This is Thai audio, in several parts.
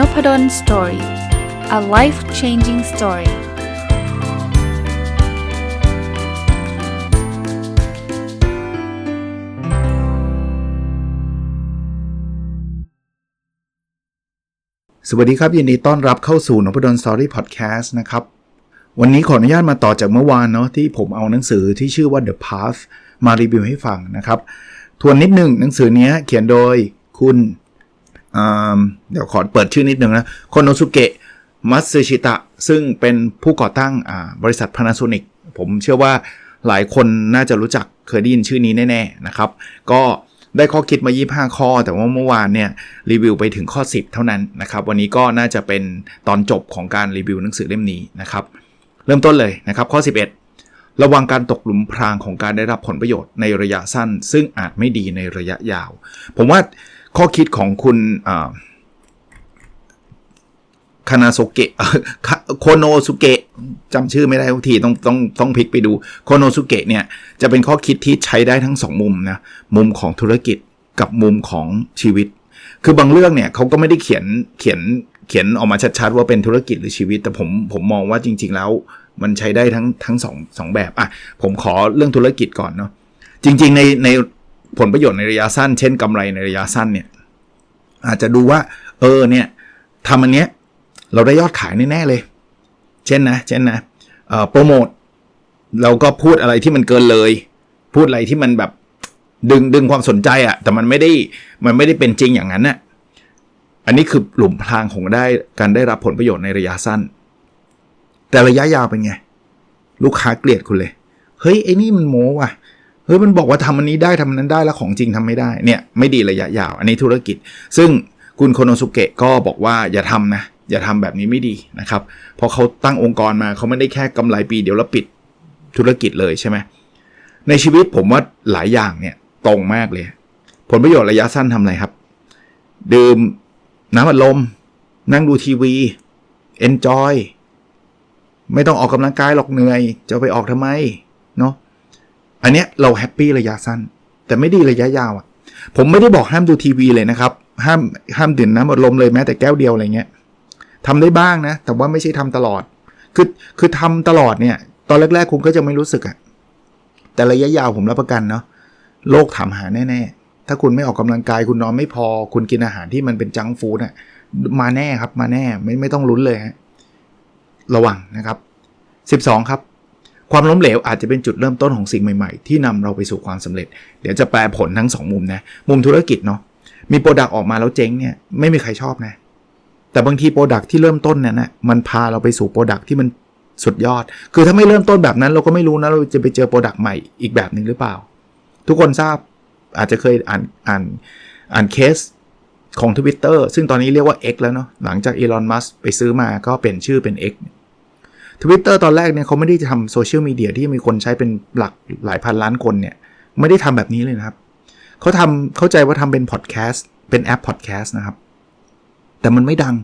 n o p ด d o สตอรี่ a life changing story สวัสดีครับ ยินดีต้อนรับเข้าสู่นพดลสตอรี่พอดแคสต์นะครับ วันนี้ขออนุญาตมาต่อจากเมื่อวานเนาะที่ผมเอาหนังสือที่ชื่อว่า The Path มารีวิวให้ฟังนะครับ ทวนนิดหนึ่งหนังสือนี้เขียนโดยคุณ เดี๋ยวขอเปิดชื่อนิดนึงนะโคโนสุเกะมัตสึชิตะ ซึ่งเป็นผู้ก่อตั้งบริษัท Panasonic ผมเชื่อว่าหลายคนน่าจะรู้จักเคยได้ยินชื่อนี้แน่ ๆ นะครับ ก็ได้ข้อคิดมา 25 ข้อ แต่ว่าเมื่อวานเนี่ยรีวิวไปถึงข้อ 10 เท่านั้นนะครับ วันนี้ก็น่าจะเป็นตอนจบของการรีวิวหนังสือเล่มนี้นะครับ เริ่มต้นเลยนะครับ ข้อ 11 ระวังการตกหลุมพรางของการได้รับผลประโยชน์ในระยะสั้น ซึ่งอาจไม่ดีในระยะยาว ผมว่า ข้อคิดของคุณคานาโซเกะโคโนสุเกะจำชื่อไม่ได้ทุกทีต้องต้องต้องพลิกไปดูโคโนสุเกะเนี่ยจะเป็นข้อคิดที่ใช้ได้ทั้งสองมุมนะมุมของธุรกิจกับมุมของชีวิต คือบางเรื่องเนี่ยเขาก็ไม่ได้เขียนเขียนเขียนออกมาชัดๆว่าเป็นธุรกิจหรือชีวิต แต่ผมผมมองว่าจริง ๆ แล้วมันใช้ได้ทั้งทั้งสองสองแบบอะผมขอเรื่องธุรกิจก่อนเนาะจริง ๆ ในใน ผลประโยชน์ในระยะสั้น เช่นกำไรในระยะสั้นเนี่ยอาจจะดูว่า เออเนี่ยทำอันเนี้ยเราได้ยอดขายแน่ๆเลย เช่นนะ เช่นนะโปรโมทเราก็พูดอะไรที่มันเกินเลย พูดอะไรที่มันแบบดึงดึงความสนใจอะ่ะแต่มันไม่ได้มันไม่ได้เป็นจริงอย่างนั้นน่ะอันนี้คือหลุมพรางของได้การได้รับผลประโยชน์ในระยะสั้น แต่ระยะยาวเป็นไง ลูกค้าเกลียดคุณเลย เฮ้ยไอ้นี่มันโม้ว่ะ เฮ้ยมันบอกว่าทำอันนี้ได้ทำนั้นได้แล้วของจริงทำไม่ได้เนี่ยไม่ดีระยะยาว อันนี้ธุรกิจ ซึ่งคุณโคโนสุเกะก็บอกว่าอย่าทำนะ อย่าทำแบบนี้ไม่ดีนะครับเพราะเขาตั้งองค์กรมาเขาไม่ได้แค่กำไรปีเดียวแล้วปิดธุรกิจเลยใช่ไหมในชีวิตผมว่าหลายอย่างเนี่ยตรงมากเลย ผลประโยชน์ระยะสั้นทำอะไรครับ ดื่มน้ำอัดลม นั่งดูทีวี enjoy ไม่ต้องออกกำลังกายหรอกเหนื่อย จะไปออกทำไม อันเนี้ยเราแฮปปี้ระยะสั้น แต่ไม่ดีระยะยาวอะ ผมไม่ได้บอกห้ามดูทีวีเลยนะครับ ห้ามห้ามดื่มน้ำอัดลมเลยแม้แต่แก้วเดียวอะไรเงี้ยทำได้บ้างนะ แต่ว่าไม่ใช่ทำตลอด คือคือทำตลอดเนี่ย ตอนแรก ๆ คุณก็จะไม่รู้สึกอะแต่ระยะยาวผมรับประกันเนาะโรคถามหาแน่ๆ ถ้าคุณไม่ออกกำลังกายคุณนอนไม่พอ คุณกินอาหารที่มันเป็นจังฟู้ดอะมาแน่ครับมาแน่ไม่ไม่ต้องลุ้นเลยฮะระวังนะครับ 12 ครับ ความล้มเหลวอาจจะเป็นจุดเริ่มต้นของสิ่งใหม่ๆ ที่นำเราไปสู่ความสำเร็จ เดี๋ยวจะแปลผลทั้ง 2 มุมนะ มุมธุรกิจเนาะ มีโปรดักต์ออกมาแล้วเจ๊งเนี่ยไม่มีใครชอบนะ แต่บางทีโปรดักต์ที่เริ่มต้นเนี่ยนะมันพาเราไปสู่โปรดักต์ที่มันสุดยอด คือถ้าไม่เริ่มต้นแบบนั้นเราก็ไม่รู้นะเราจะไปเจอโปรดักต์ใหม่อีกแบบหนึ่งหรือเปล่า ทุกคนทราบอาจจะเคยอ่านอ่านอ่านเคสของ Twitter ซึ่งตอนนี้เรียกว่า X แล้วเนาะหลังจากอีลอนมัสไปซื้อมาก็เปลี่ยนชื่อเป็น X เตอร์ตอนแรกเนี่ยเขาไม่ได้จะทำโซเชียลมีเดียที่มีคนใช้เป็นหลักหลายพันล้านคนเนี่ย ไม่ได้ทำแบบนี้เลยนะครับ เขาทำเข้าใจว่าทำเป็นพอดแคสต์เป็นแอปพอดแคสต์นะครับ แต่มันไม่ดัง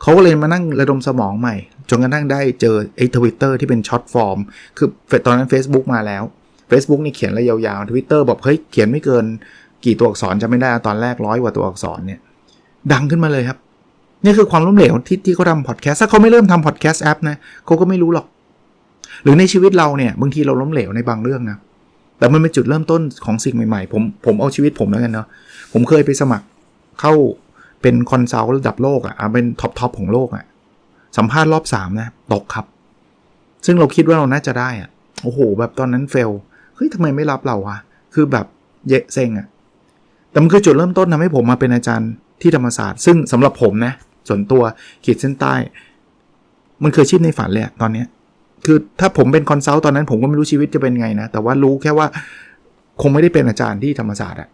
เขาก็เลยมานั่งระดมสมองใหม่ จนกระทั่งได้เจอไอ้ทวิตเตอร์ที่เป็นช็อตฟอร์ม คือตอนนั้น Facebook มาแล้ว Facebook นี่เขียนอะไรยาวๆทวิตเตอร์บอกเฮ้ยเขียนไม่เกิน กี่ตัวอักษรจะไม่ได้ตอนแรกร้อยกว่าตัวอักษรเนี่ยดังขึ้นมาเลยครับ นี่คือความล้มเหลวที่ที่เขาทำพอดแคสต์ถ้าเขาไม่เริ่มทำพอดแคสต์แอปนะเขาก็ไม่รู้หรอก หรือในชีวิตเราเนี่ยบางทีเราล้มเหลวในบางเรื่องนะแต่มันเป็นจุดเริ่มต้นของสิ่งใหม่ๆ ผมผมเอาชีวิตผมแล้วกันเนาะผมเคยไปสมัครเข้าเป็นคอนซัลท์ระดับโลกอะ่ะเป็นท็อปทอปของโลกอะ่ะสัมภาษณ์รอบสามนะตกครับ ซึ่งเราคิดว่าเราน่าจะได้อะ่ะโอ้โห แบบตอนนั้นเฟลเฮ้ยทำไมไม่รับเราวะคือแบบเยะเซ็งอะ่ะแต่มันคือจุดเริ่มต้นทำให้ผมมาเป็นอาจารย์ที่ธรรมศาสตร์ ซึ่งสำหรับผมนะ ส่วนตัวขีดเส้นใต้ มันเคยชีพในฝันเลยตอนนี้คือถ้าผมเป็นคอนซัลท์ตอนนั้นผมก็ไม่รู้ชีวิตจะเป็นไงนะ แต่ว่ารู้แค่ว่าคงไม่ได้เป็นอาจารย์ที่ธรรมศาสตร์อะ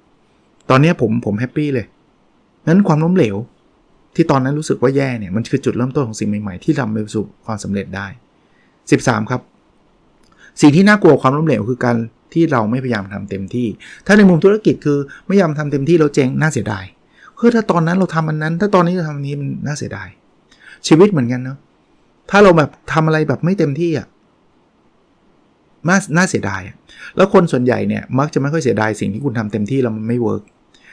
ตอนนี้ผมผมแฮปปี้เลยนั้นความล้มเหลว ที่ตอนนั้นรู้สึกว่าแย่เนี่ยมันคือจุดเริ่มต้นของสิ่งใหม่ๆที่ทำไปสู่ความสำเร็จได้ 13 ครับ สิ่งที่น่ากลัวความล้มเหลวคือการที่เราไม่พยายามทำเต็มที่ ถ้าในมุมธุรกิจคือไม่พยายามทำเต็มที่แล้วเจ๊งน่าเสียดาย เฮ้ยถ้าตอนนั้นเราทำอันนั้น ถ้าตอนนี้เราทำอันนี้มันน่าเสียดาย ชีวิตเหมือนกันเนาะถ้าเราแบบทำอะไรแบบไม่เต็มที่อะน่าน่าเสียดาย แล้วคนส่วนใหญ่เนี่ยมักจะไม่ค่อยเสียดายสิ่งที่คุณทำเต็มที่แล้วมันไม่เวิร์ก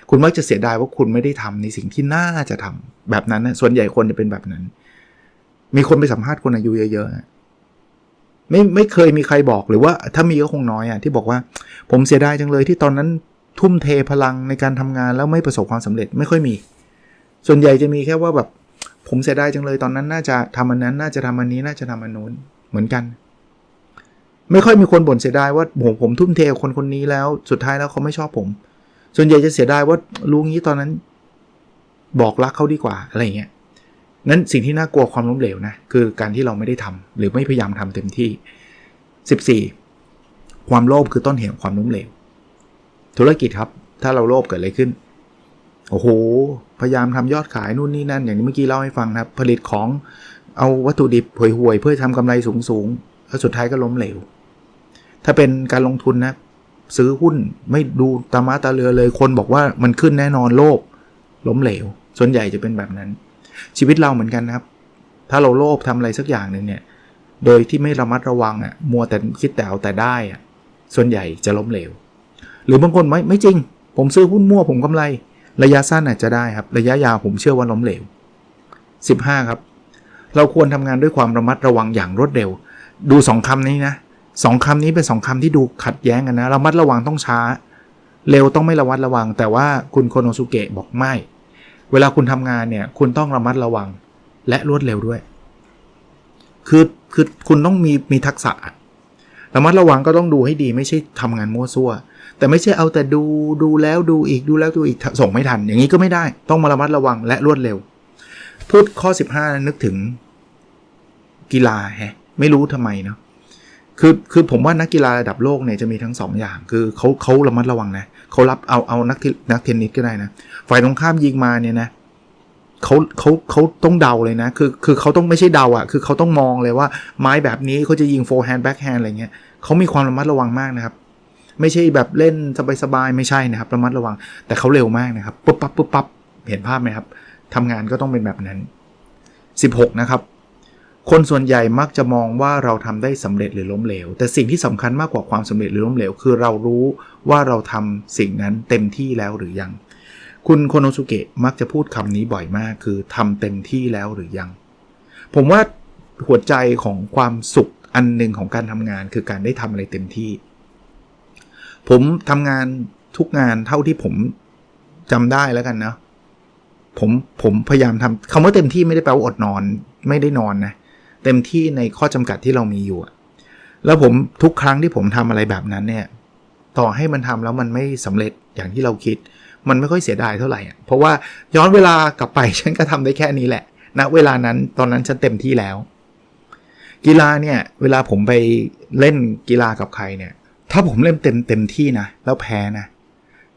คุณมักจะเสียดายว่าคุณไม่ได้ทำในสิ่งที่น่าจะทำแบบนั้นนะส่วนใหญ่คนจะเป็นแบบนั้น มีคนไปสัมภาษณ์คนอายุเยอะๆไม่ไม่เคยมีใครบอกหรือว่าถ้ามีก็คงน้อยอะที่บอกว่า ผมเสียดายจังเลยที่ตอนนั้น ทุ่มเทพลังในการทำงานแล้วไม่ประสบความสำเร็จไม่ค่อยมี ส่วนใหญ่จะมีแค่ว่าแบบผมเสียดายจังเลยตอนนั้นน่าจะทำอันนั้นน่าจะทำอันนี้น่าจะทำอันนู้นเหมือนกัน ไม่ค่อยมีคนบ่นเสียดายว่าผมผมทุ่มเทคนคนนี้แล้วสุดท้ายแล้วเขาไม่ชอบผม ส่วนใหญ่จะเสียดายว่ารู้งี้ตอนนั้น บอกรักเขาดีกว่าอะไรเงี้ยนั้นสิ่งที่น่ากลัวความล้มเหลวนะคือการที่เราไม่ได้ทำหรือไม่พยายามทำเต็มที่ 14 ความโลภคือต้นเหตุของความล้มเหลว ธุรกิจครับ ถ้าเราโลภเกิดอะไรขึ้น โอ้โห พยายามทำยอดขายนู่นนี่นั่น อย่างที่เมื่อกี้เล่าให้ฟังนะครับ ผลิตของเอาวัตถุดิบห่วยๆ เพื่อทำกำไรสูงๆแล้วสุดท้ายก็ล้มเหลว ถ้าเป็นการลงทุนนะ ซื้อหุ้นไม่ดูตามาตาเรือเลย คนบอกว่ามันขึ้นแน่นอนโลภล้มเหลว ส่วนใหญ่จะเป็นแบบนั้น ชีวิตเราเหมือนกันนะครับ ถ้าเราโลภทำอะไรสักอย่างหนึ่งเนี่ย โดยที่ไม่ระมัดระวังอะ่ะ มัวแต่คิดแต่เอาแต่ได้อะ่ะ ส่วนใหญ่จะล้มเหลว หรือบางคนไม่ไม่จริง ผมซื้อหุ้นมั่วผมกำไร ระยะสั้นอาจจะได้ครับ ระยะยาวผมเชื่อว่าล้มเหลว 15 ครับ เราควรทำงานด้วยความระมัดระวังอย่างรวดเร็ว ดูสองคำนี้นะสองคำนี้เป็นสองคำที่ดูขัดแย้งกันนะระมัดระวังต้องช้า เร็วต้องไม่ระมัดระวัง แต่ว่าคุณโคโนสุเกะบอกไม่ เวลาคุณทำงานเนี่ยคุณต้องระมัดระวังและรวดเร็วด้วย คือคือคุณต้องมีมีทักษะ ระมัดระวังก็ต้องดูให้ดีไม่ใช่ทำงานมั่วซั่ว แต่ไม่ใช่เอาแต่ดูดูแล้วดูอีกดูแล้วดูอีกส่งไม่ทัน อย่างนี้ก็ไม่ได้ต้องมาระมัดระวังและรวดเร็ว พูดข้อ 15 นึกถึงกีฬาแฮะไม่รู้ทำไมเนาะคือคือผมว่านักกีฬาระดับโลกเนี่ยจะมีทั้ง2ออย่าง คือเขาเขาระมัดระวังนะเขารับเอาเอานักนักเทนนิสก็ได้นะฝ่ายตรงข้ามยิงมาเนี่ยนะเเขาเขาเขาต้องเดาเลยนะ คือคือเขาต้องไม่ใช่เดาอะ่ะ คือเขาต้องมองเลยว่าไม้แบบนี้เขาจะยิงโฟร์แฮนด์แบ็กแฮนด์อะไรเงี้ยเขามีความระมัดระวังมากนะครับ ไม่ใช่แบบเล่นสบายๆ ไม่ใช่นะครับ ระมัดระวัง แต่เขาเร็วมากนะครับปุ๊บปั๊บปุ๊บปั๊บเห็นภาพไหมครับทำงานก็ต้องเป็นแบบนั้น 16 นะครับ คนส่วนใหญ่มักจะมองว่าเราทำได้สำเร็จหรือล้มเหลว แต่สิ่งที่สำคัญมากกว่าความสำเร็จหรือล้มเหลว คือเรารู้ว่าเราทำสิ่งนั้นเต็มที่แล้วหรือยัง คุณโคโนสุเกะมักจะพูดคำนี้บ่อยมาก คือทำเต็มที่แล้วหรือยัง ผมว่าหัวใจของความสุขอันหนึ่งของการทำงาน คือการได้ทำอะไรเต็มที่ ผมทำงานทุกงานเท่าที่ผมจำได้แล้วกันนะผมผมพยายามทำคำว่าเต็มที่ไม่ได้แปลว่าอดนอน ไม่ได้นอนนะเต็มที่ในข้อจำกัดที่เรามีอยู่แล้วผมทุกครั้งที่ผมทำอะไรแบบนั้นเนี่ย ต่อให้มันทำแล้วมันไม่สำเร็จอย่างที่เราคิด มันไม่ค่อยเสียดายเท่าไหร่เพราะว่าย้อนเวลากลับไปฉันก็ทำได้แค่นี้แหละณนะเวลานั้นตอนนั้นฉันเต็มที่แล้ว กีฬาเนี่ยเวลาผมไปเล่นกีฬากับใครเนี่ย ถ้าผมเล่นเต็มเต็มที่นะแล้วแพ้นะ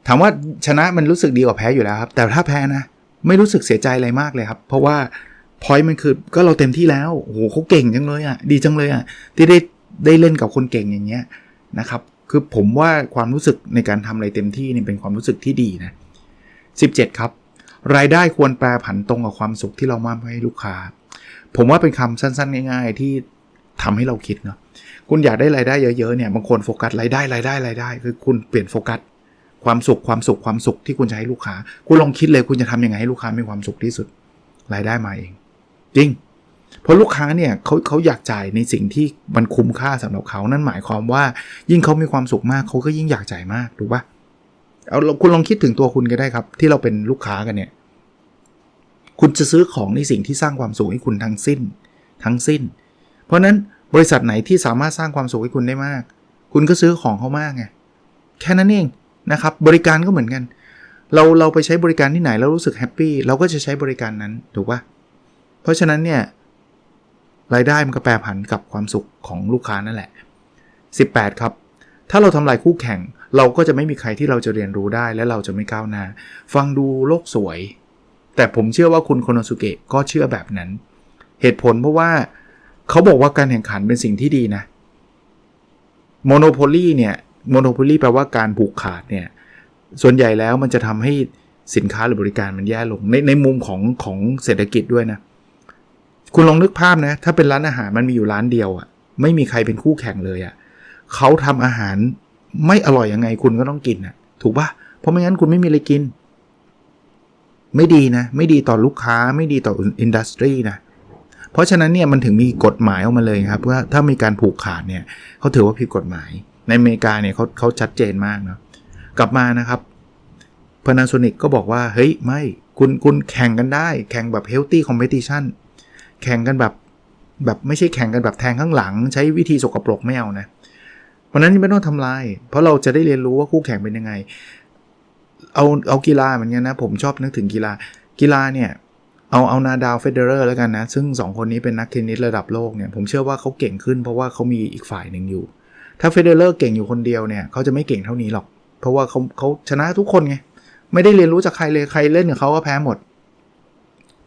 ถามว่าชนะมันรู้สึกดีกว่าแพ้อยู่แล้วครับ แต่ถ้าแพ้นะ ไม่รู้สึกเสียใจอะไรมากเลยครับ เพราะว่าพอยมันคือก็เราเต็มที่แล้วโอ้โหเขาเก่งจังเลยอะ ดีจังเลยอะ ที่ได้ได้เล่นกับคนเก่งอย่างเงี้ยนะครับ คือผมว่าความรู้สึกในการทำอะไรเต็มที่นี่เป็นความรู้สึกที่ดีนะ 17 ครับ รายได้ควรแปรผันตรงกับความสุขที่เรามอบให้ลูกค้า ผมว่าเป็นคำสั้นๆ ง่าย ๆ ที่ทำให้เราคิดเนาะคุณอยากได้รายได้เยอะๆเนี่ยบางคนโฟกัสรายได้รายได้รายได้ คือคุณเปลี่ยนโฟกัสความสุขความสุขความสุขที่คุณจะให้ลูกค้า คุณลองคิดเลยคุณจะทำยังไงให้ลูกค้ามีความสุขที่สุด รายได้มาเอง จริง เพราะลูกค้าเนี่ยเขาเขาอยากจ่ายในสิ่งที่มันคุ้มค่าสำหรับเขานั่นหมายความว่ายิ่งเขามีความสุขมากเขาก็ยิ่งอยากจ่ายมากถูกปะเอาคุณลองคิดถึงตัวคุณก็ได้ครับ ที่เราเป็นลูกค้ากันเนี่ย คุณจะซื้อของในสิ่งที่สร้างความสุขให้คุณทั้งสิ้น ทั้งสิ้น เพราะนั้นบริษัทไหนที่สามารถสร้างความสุขให้คุณได้มาก คุณก็ซื้อของเขามากไงแค่นั้นเองนะครับ บริการก็เหมือนกัน เราเราไปใช้บริการที่ไหนแล้วรู้สึกแฮปปี้เราก็จะใช้บริการนั้นถูกปะเพราะฉะนั้นเนี่ย รายได้มันก็แปรผันกับความสุขของลูกค้านั่นแหละ 18 ครับ ถ้าเราทำลายคู่แข่ง เราก็จะไม่มีใครที่เราจะเรียนรู้ได้และเราจะไม่ก้าวหน้า ฟังดูโลกสวย แต่ผมเชื่อว่าคุณโคโนสุเกะก็เชื่อแบบนั้น เหตุผลเพราะว่าเขาบอกว่าการแข่งขันเป็นสิ่งที่ดีนะโมโนโพลีเนี่ยโมโนโพลีแปลว่าการผูกขาดเนี่ยส่วนใหญ่แล้วมันจะทำให้สินค้าหรือบริการมันแย่ลงในในมุมของของเศรษฐกิจด้วยนะ คุณลองนึกภาพนะ ถ้าเป็นร้านอาหารมันมีอยู่ร้านเดียวอะ่ะ ไม่มีใครเป็นคู่แข่งเลยอะ่ะเขาทำอาหารไม่อร่อยยังไงคุณก็ต้องกินอะ่ะ ถูกปะเพราะไม่งั้นคุณไม่มีอะไรกิน ไม่ดีนะ ไม่ดีต่อลูกค้าไม่ดีต่ออินดัสทรีนะเพราะฉะนั้นเนี่ยมันถึงมีกฎหมายออกมาเลยครับว่าถ้ามีการผูกขาดเนี่ยเขาถือว่าผิดกฎหมาย ในอเมริกาเนี่ยเขาเขาชัดเจนมากเนาะกลับมานะครับ Panasonic ก็บอกว่า เฮ้ย ไม่ คุณคุณแข่งกันได้ แข่งแบบ healthy competition แข่งกันแบบแบบไม่ใช่แข่งกันแบบแทงข้างหลัง ใช้วิธีสกปรกไม่เอานะเพราะนั้นไม่ต้องทำลาย เพราะเราจะได้เรียนรู้ว่าคู่แข่งเป็นยังไง เอาเอากีฬาเหมือนกันนะ ผมชอบนึกถึงกีฬา กีฬาเนี่ยเอาเอานาดาวเฟเดอร์แล้วกันนะ ซึ่ง 2 คนนี้เป็นนักเทนนิสระดับโลกเนี่ยผมเชื่อว่าเขาเก่งขึ้นเพราะว่าเขามีอีกฝ่ายหนึ่งอยู่ ถ้าเฟเดอร์เก่งอยู่คนเดียวเนี่ยเขาจะไม่เก่งเท่านี้หรอก เพราะว่าเขาเขาชนะทุกคนไงไม่ได้เรียนรู้จากใครเลยใครเล่นกับเขาก็แพ้หมด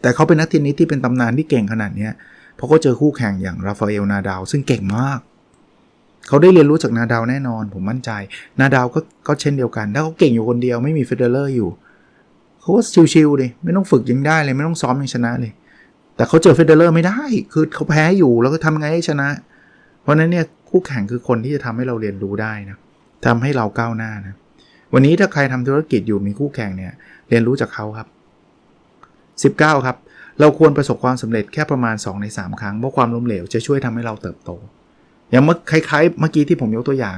แต่เขาเป็นนักเทนนิสที่เป็นตำนานที่เก่งขนาดนี้เพราะเขาเจอคู่แข่งอย่างราฟาเอลนาดาว ซึ่งเก่งมาก เขาได้เรียนรู้จากนาดาวแน่นอน ผมมั่นใจ นาดาวก็ก็เช่นเดียวกัน ถ้าเขาเก่งอยู่คนเดียวไม่มีเฟเดเลอร์อยู่ เขาก็ชิวๆเลยไม่ต้องฝึกยังได้เลย ไม่ต้องซ้อมยังชนะเลย แต่เขาเจอเฟเดเลอร์ไม่ได้ คือเขาแพ้อยู่แล้วก็ทำไงให้ชนะ เพราะนั้นเนี่ยคู่แข่งคือคนที่จะทำให้เราเรียนรู้ได้นะทำให้เราก้าวหน้านะวันนี้ถ้าใครทำธุรกิจอยู่มีคู่แข่งเนี่ยเรียนรู้จากเขาครับ 19 ครับ เราควรประสบความสำเร็จแค่ประมาณ 2 ใน 3 ครั้ง เพราะความล้มเหลวจะช่วยทำให้เราเติบโต อย่างเมื่อคล้ายๆ เมื่อกี้ที่ผมยกตัวอย่าง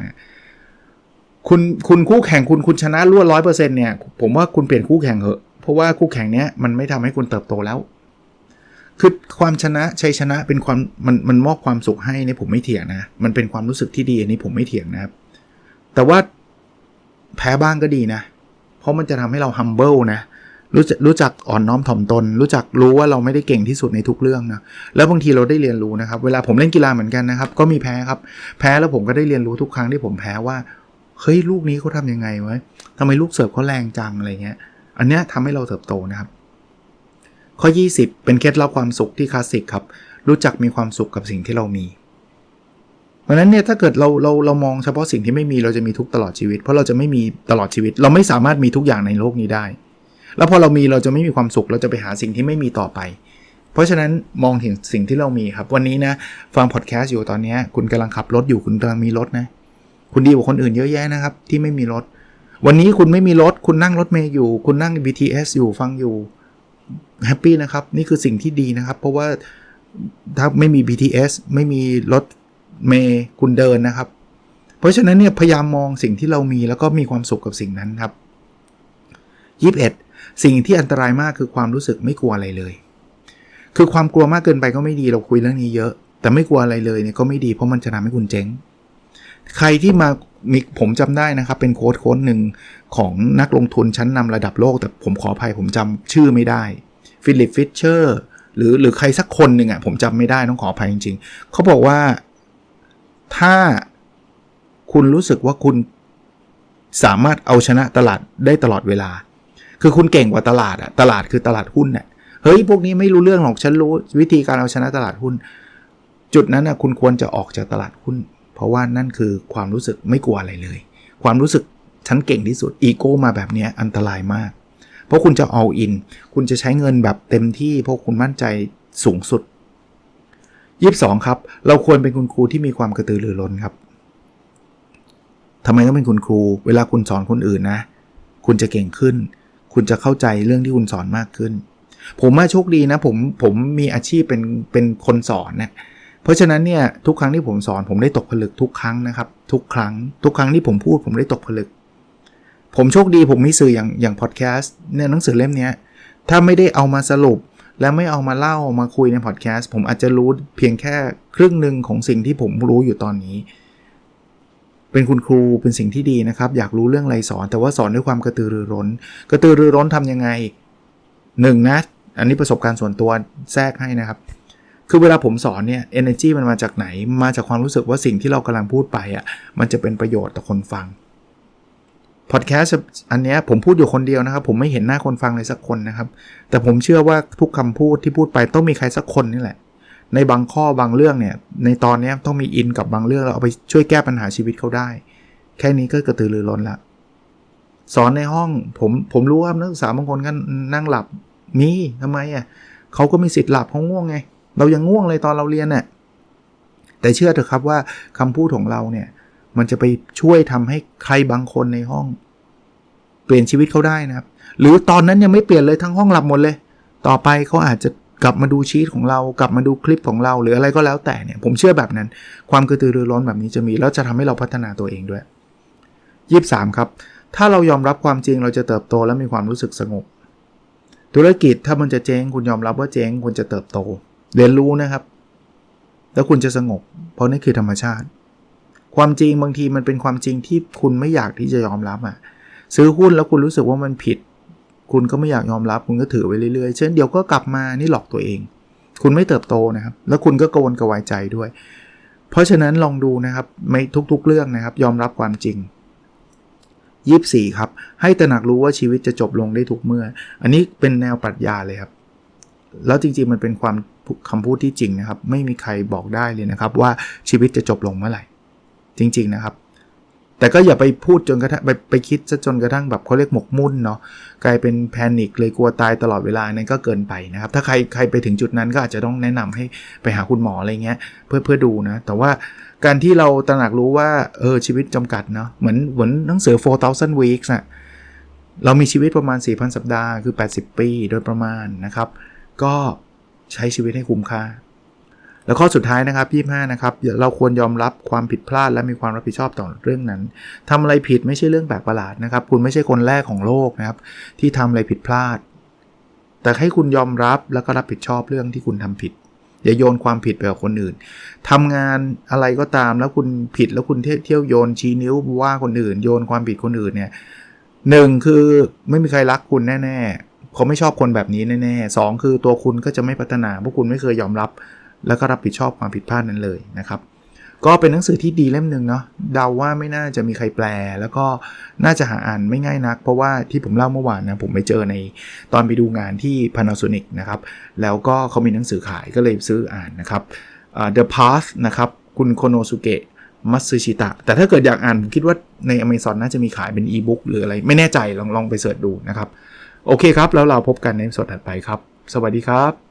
คุณคุณคู่แข่งคุณคุณชนะรวดร้อยเปอร์เซ็นต์เนี่ยผมว่าคุณเปลี่ยนคู่แข่งเหอะเพราะว่าคู่แข่งเนี้ยมันไม่ทำให้คุณเติบโตแล้ว คือความชนะชัยชนะเป็นความมันมันมอบความสุขให้นี่ผมไม่เถียงนะ มันเป็นความรู้สึกที่ดีอันนี้ผมไม่เถียงนะครับ แต่ว่าแพ้บ้างก็ดีนะ เพราะมันจะทำให้เรา humble นะ รู้จักรู้จักอ่อนน้อมถ่อมตน รู้จักรู้ว่าเราไม่ได้เก่งที่สุดในทุกเรื่องนะแล้วบางทีเราได้เรียนรู้นะครับ เวลาผมเล่นกีฬาเหมือนกันนะครับ ก็มีแพ้ครับ แพ้แล้วผมก็ได้เรียนรู้ทุกครั้งที่ผมแพ้ว่าเฮ้ยลูกนี้เขาทำยังไงวะทำไมลูกเสิร์ฟเขาแรงจังอะไรเงี้ย อันเนี้ยทำให้เราเติบโตนะครับ ข้อ 20 เป็นเคล็ดลับความสุขที่คลาสสิกครับ รู้จักมีความสุขกับสิ่งที่เรามี เพราะนั้นเนี่ยถ้าเกิดเราเราเรามองเฉพาะสิ่งที่ไม่มีเราจะมีทุกตลอดชีวิต เพราะเราจะไม่มีตลอดชีวิต เราไม่สามารถมีทุกอย่างในโลกนี้ได้ แล้วพอเรามีเราจะไม่มีความสุขเราจะไปหาสิ่งที่ไม่มีต่อไป เพราะฉะนั้นมองถึงสิ่งที่เรามีครับ วันนี้นะฟังพอดแคสต์อยู่ตอนนี้คุณกำลังขับรถอยู่คุณกำลังมีรถนะ คุณดีกว่าคนอื่นเยอะแยะนะครับ ที่ไม่มีรถ วันนี้คุณไม่มีรถ คุณนั่งรถเมย์อยู่ คุณนั่ง BTS อยู่ฟังอยู่แฮปปี้นะครับ นี่คือสิ่งที่ดีนะครับ เพราะว่าถ้าไม่มี BTS ไม่มีรถเมย์คุณเดินนะครับ เพราะฉะนั้นเนี่ยพยายามมองสิ่งที่เรามีแล้วก็มีความสุขกับสิ่งนั้นครับ 21 สิ่งที่อันตรายมากคือความรู้สึกไม่กลัวอะไรเลย คือความกลัวมากเกินไปก็ไม่ดีเราคุยเรื่องนี้เยอะ แต่ไม่กลัวอะไรเลยเนี่ยก็ไม่ดีเพราะมันจะทำให้คุณเจ๊ง ใครที่มามีผมจำได้นะครับ เป็นโค้ดโค้ดหนึ่งของนักลงทุนชั้นนำระดับโลก แต่ผมขออภัยผมจำชื่อไม่ได้ฟิลิปฟิชเชอร์หรือหรือใครสักคนหนึ่งอะผมจำไม่ได้ต้องขออภัยจริง ๆ เขาบอกว่าถ้าคุณรู้สึกว่าคุณสามารถเอาชนะตลาดได้ตลอดเวลา คือคุณเก่งกว่าตลาดอะตลาดคือตลาดหุ้นเนี่ยเฮ้ยพวกนี้ไม่รู้เรื่องหรอกฉันรู้วิธีการเอาชนะตลาดหุ้น จุดนั้นนะคุณควรจะออกจากตลาดหุ้น เพราะว่านั่นคือความรู้สึกไม่กลัวอะไรเลย ความรู้สึกฉันเก่งที่สุดอีโก้มาแบบนี้อันตรายมาก เพราะคุณจะเอาอิน คุณจะใช้เงินแบบเต็มที่ เพราะคุณมั่นใจสูงสุด 22 ครับ เราควรเป็นคุณครูที่มีความกระตือรือร้นครับทำไมต้องเป็นคุณครู เวลาคุณสอนคนอื่นนะ คุณจะเก่งขึ้น คุณจะเข้าใจเรื่องที่คุณสอนมากขึ้น ผมมาโชคดีนะ ผมผมมีอาชีพเป็นเป็นคนสอนเนะเพราะฉะนั้นเนี่ยทุกครั้งที่ผมสอนผมได้ตกผลึกทุกครั้งนะครับ ทุกครั้ง ทุกครั้งที่ผมพูดผมได้ตกผลึก ผมโชคดีผมมีสื่ออย่างอย่างพอดแคสต์เนี่ยหนังสือเล่มนี้ถ้าไม่ได้เอามาสรุปและไม่เอามาเล่ามาคุยในพอดแคสต์ผมอาจจะรู้เพียงแค่ครึ่งหนึ่งของสิ่งที่ผมรู้อยู่ตอนนี้ เป็นคุณครูเป็นสิ่งที่ดีนะครับ อยากรู้เรื่องอะไรสอน แต่ว่าสอนด้วยความกระตือรือร้น กระตือรือร้นทำยังไงหนึ่งนะ อันนี้ประสบการณ์ส่วนตัวแทรกให้นะครับ คือเวลาผมสอนเนี่ย energy มันมาจากไหน มาจากความรู้สึกว่าสิ่งที่เรากำลังพูดไปอะ มันจะเป็นประโยชน์ต่อคนฟัง พอดแคสต์อันนี้ผมพูดอยู่คนเดียวนะครับ ผมไม่เห็นหน้าคนฟังเลยสักคนนะครับ แต่ผมเชื่อว่าทุกคำพูดที่พูดไปต้องมีใครสักคนนี่แหละ ในบางข้อบางเรื่องเนี่ย ในตอนนี้ต้องมีอินกับบางเรื่องเราเอาไปช่วยแก้ปัญหาชีวิตเขาได้ แค่นี้ก็กระตือรือร้นละสอนในห้องผมผมรู้ว่านักศึกษาบางคนก็นั่งหลับมีทำไมอะเขาก็มีสิทธิ์หลับเขาง่วงไง เรายังง่วงเลยตอนเราเรียนน่ะแต่เชื่อเถอะครับว่าคำพูดของเราเนี่ย มันจะไปช่วยทำให้ใครบางคนในห้องเปปลี่ยนชีวิตเขาได้นะครับ หรือตอนนั้นยังไม่เปลี่ยนเลยทั้งห้องหลับหมดเลย ต่อไปเขาอาจจะ กลับมาดูชีตของเรากลับมาดูคลิปของเราหรืออะไรก็แล้วแต่เนี่ยผมเชื่อแบบนั้น ความกระตือรือร้นแบบนี้จะมีแล้วจะทำให้เราพัฒนาตัวเองด้วยยี่สามครับ ถ้าเรายอมรับความจริงเราจะเติบโตและมีความรู้สึกสงบธุรกิจถ้ามันจะเจ๊งคุณยอมรับว่าเจ๊งคุณจะเติบโต เรียนรู้นะครับ แล้วคุณจะสงบ เพราะนี่คือธรรมชาติ ความจริงบางทีมันเป็นความจริงที่คุณไม่อยากที่จะยอมรับอะ่ะซื้อหุ้นแล้วคุณรู้สึกว่ามันผิด คุณก็ไม่อยากยอมรับคุณก็ถือไว้เรื่อยๆ เช่นเดี๋ยวก็กลับมานี่หลอกตัวเอง คุณไม่เติบโตนะครับ แล้วคุณก็กระวนกระวายใจด้วย เพราะฉะนั้นลองดูนะครับไม่ทุกๆเรื่องนะครับ ยอมรับความจริง24ครับ ให้ตระหนักรู้ว่าชีวิตจะจบลงได้ทุกเมื่อ อันนี้เป็นแนวปรัชญาเลยครับ แล้วจริงๆมันเป็นความคำพูดที่จริงนะครับ ไม่มีใครบอกได้เลยนะครับ ว่าชีวิตจะจบลงเมื่อไหร่ จริง ๆนะครับ แต่ก็อย่าไปพูดจนกระทั่งไปไปคิดซะจนกระทั่งแบบเขาเรียกหมกมุ่นเนาะกลายเป็นแพนิคเลยกลัวตายตลอดเวลานั้นก็เกินไปนะครับ ถ้าใครใครไปถึงจุดนั้นก็อาจจะต้องแนะนำให้ไปหาคุณหมออะไรเงี้ยเพื่อเพื่อดูนะ แต่ว่าการที่เราตระหนักรู้ว่าเออชีวิตจำกัดเนาะเหมือนเหมือนหนังสือ 4,000 weeks อะเรามีชีวิตประมาณ 4,000 สัปดาห์คือ 80 ปีโดยประมาณนะครับ ก็ใช้ชีวิตให้คุ้มค่า แล้วข้อสุดท้ายนะครับ25นะครับเราควรยอมรับความผิดพลาดและมีความรับผิดชอบต่อเรื่องนั้นทำอะไรผิดไม่ใช่เรื่องแปลกประหลาดนะครับ คุณไม่ใช่คนแรกของโลกนะครับ ที่ทำอะไรผิดพลาด แต่ให้คุณยอมรับแล้วก็รับผิดชอบเรื่องที่คุณทำผิดอย่าโยนความผิดไปกับคนอื่นทำงานอะไรก็ตามแล้วคุณผิดแล้วคุณเที่ยวโยนชี้นิ้วว่าคนอื่น โยนความผิดคนอื่นเนี่ยหนึ่งคือไม่มีใครรักคุณแน่ ๆ เขาไม่ชอบคนแบบนี้แน่ๆสองคือตัวคุณก็จะไม่พัฒนาเพราะคุณไม่เคยยอมรับ แล้วก็รับผิดชอบความผิดพลาดนั้นเลยนะครับ ก็เป็นหนังสือที่ดีเล่มหนึ่งเนาะเดาว่าไม่น่าจะมีใครแปล แล้วก็น่าจะหาอ่านไม่ง่ายนัก เพราะว่าที่ผมเล่าเมื่อวานนะผมไปเจอในตอนไปดูงานที่ Panasonic นะครับ แล้วก็เขามีหนังสือขายก็เลยซื้ออ่านนะครับ uh, The Path นะครับคุณโคโนสุเกะมัตสึชิตะ แต่ถ้าเกิดอยากอ่าน ผมคิดว่าใน Amazon น่าจะมีขายเป็นอีบุ๊กหรืออะไร ไม่แน่ใจลองลองไปเสิร์ชดูนะครับ โอเคครับ แล้วเราพบกันในสดถัดไปครับ สวัสดีครับ